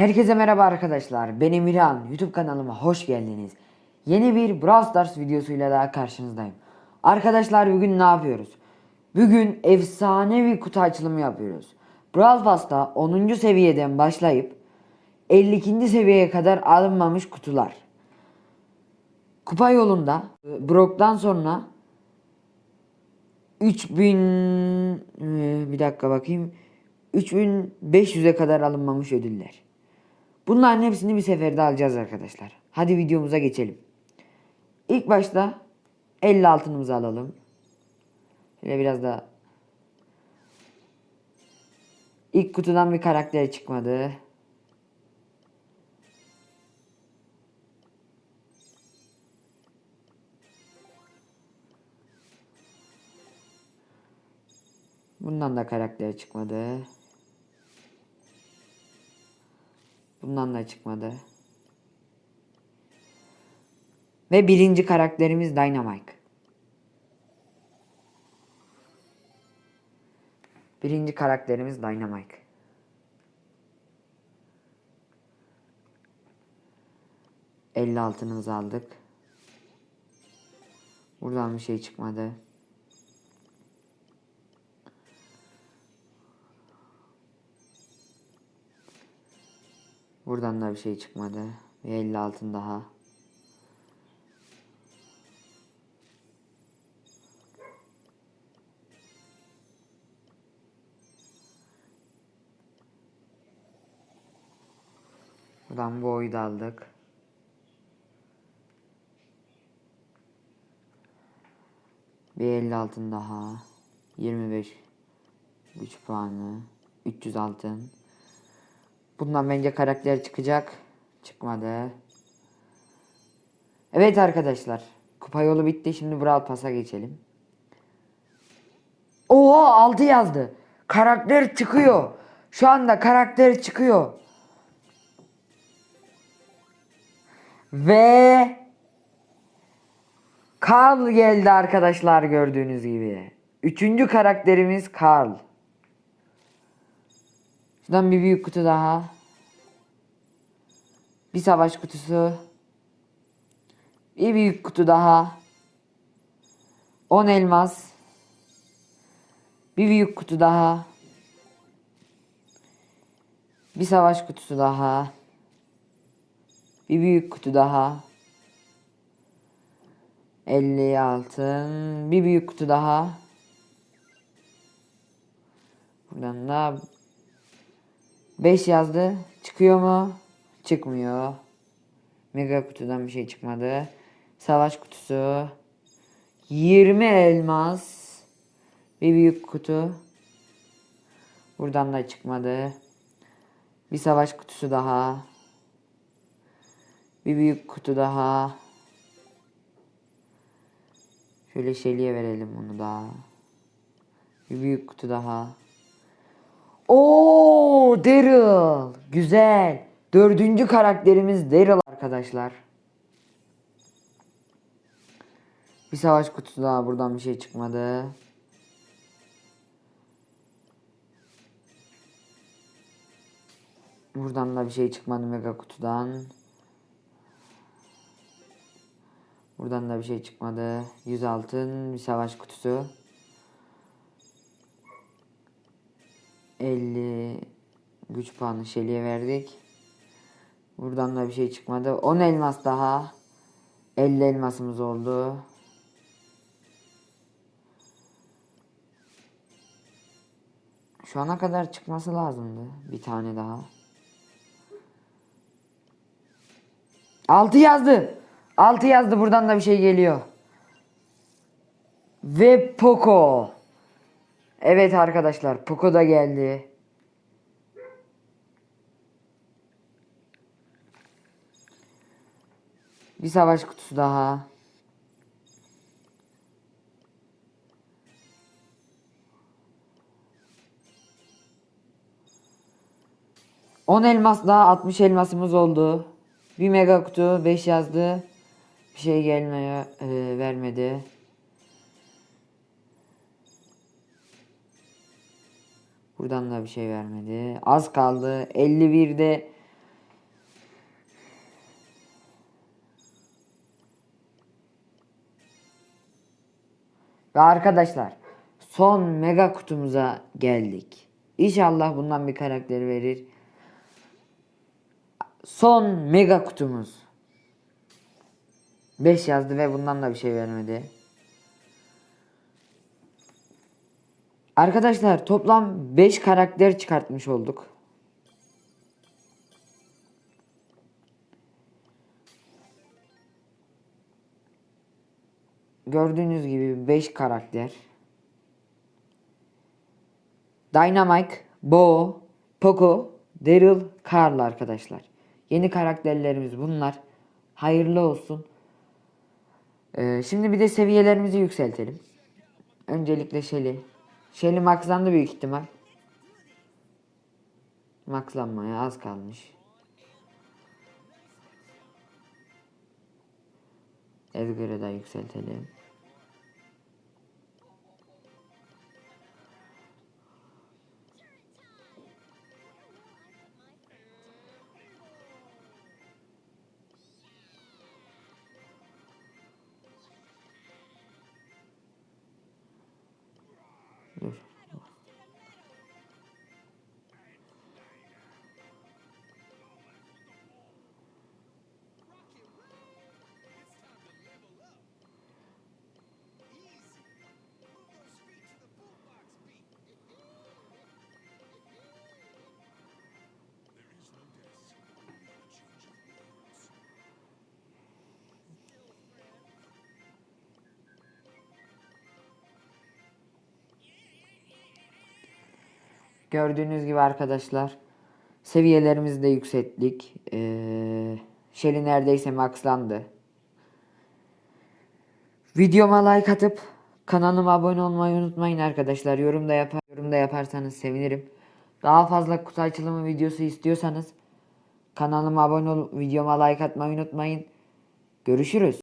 Herkese merhaba arkadaşlar. Ben Emirhan. YouTube kanalıma hoş geldiniz. Yeni bir Brawl Stars videosuyla daha karşınızdayım. Arkadaşlar bugün ne yapıyoruz? Bugün efsane bir kutu açılımı yapıyoruz. Brawl Pass'ta 10. seviyeden başlayıp 52. seviyeye kadar alınmamış kutular. Kupa yolunda e, Brock'tan sonra 3000 e, bir dakika bakayım 3500'e kadar alınmamış ödüller. Bunların hepsini bir seferde alacağız arkadaşlar. Hadi videomuza geçelim. İlk başta 50 altınımızı alalım. Şöyle biraz da İlk kutudan bir karakter çıkmadı. Bundan da karakter çıkmadı. Bundan da çıkmadı. Ve birinci karakterimiz Dynamite. Birinci karakterimiz Dynamite. Elli altınımızı aldık. Buradan bir şey çıkmadı. Buradan da bir şey çıkmadı. Ve 50 altın daha. Buradan bu oyu da aldık. Bir 50 altın daha. 25 güç puanı. 300 altın. Bundan bence karakter çıkacak. Çıkmadı. Evet arkadaşlar. Kupa yolu bitti. Şimdi Brawl Pass'a geçelim. Oha 6 yazdı. Karakter çıkıyor. Şu anda karakter çıkıyor. Ve Carl geldi arkadaşlar gördüğünüz gibi. Üçüncü karakterimiz Carl. Şuradan bir büyük kutu daha. Bir savaş kutusu. Bir büyük kutu daha. 10 elmas. Bir büyük kutu daha. Bir savaş kutusu daha. Bir büyük kutu daha. 50 altın. Bir büyük kutu daha. Buradan da 5 yazdı. Çıkıyor mu? Çıkmıyor. Mega kutudan bir şey çıkmadı. Savaş kutusu. 20 elmas. Bir büyük kutu. Buradan da çıkmadı. Bir savaş kutusu daha. Bir büyük kutu daha. Şöyle Shelly'e verelim onu da. Bir büyük kutu daha. Oo Daryl. Güzel. Dördüncü karakterimiz Daryl arkadaşlar. Bir savaş kutusu daha. Buradan bir şey çıkmadı. Buradan da bir şey çıkmadı mega kutudan. Buradan da bir şey çıkmadı. 100 altın bir savaş kutusu. 50 güç puanı Şeli'ye verdik. Buradan da bir şey çıkmadı. 10 elmas daha. 50 elmasımız oldu. Şu ana kadar çıkması lazımdı. Bir tane daha. 6 yazdı. 6 yazdı. Buradan da bir şey geliyor. Ve Poco. Evet arkadaşlar Poco da geldi. Bir savaş kutusu daha. On elmas daha 60 elmasımız oldu. Bir mega kutu 5 yazdı. Bir şey gelmeye e, vermedi. Buradan da bir şey vermedi. Az kaldı. 51'de Ve arkadaşlar son mega kutumuza geldik. İnşallah bundan bir karakter verir. Son mega kutumuz. 5 yazdı ve bundan da bir şey vermedi. Arkadaşlar toplam 5 karakter çıkartmış olduk. Gördüğünüz gibi 5 karakter. Dynamite, Bo, Poco, Daryl, Carl arkadaşlar. Yeni karakterlerimiz bunlar. Hayırlı olsun. Ee, şimdi bir de seviyelerimizi yükseltelim. Öncelikle Shelly. Shelly maxlandı büyük ihtimal. Maxlanmaya az kalmış. Edgar'ı da yükseltelim. Gördüğünüz gibi arkadaşlar seviyelerimizi de yükselttik. Ee, Shelly neredeyse maxlandı. Videoma like atıp kanalıma abone olmayı unutmayın arkadaşlar. Yorum da yapar, yorum da yaparsanız sevinirim. Daha fazla kutu açılımı videosu istiyorsanız kanalıma abone olup videoma like atmayı unutmayın. Görüşürüz.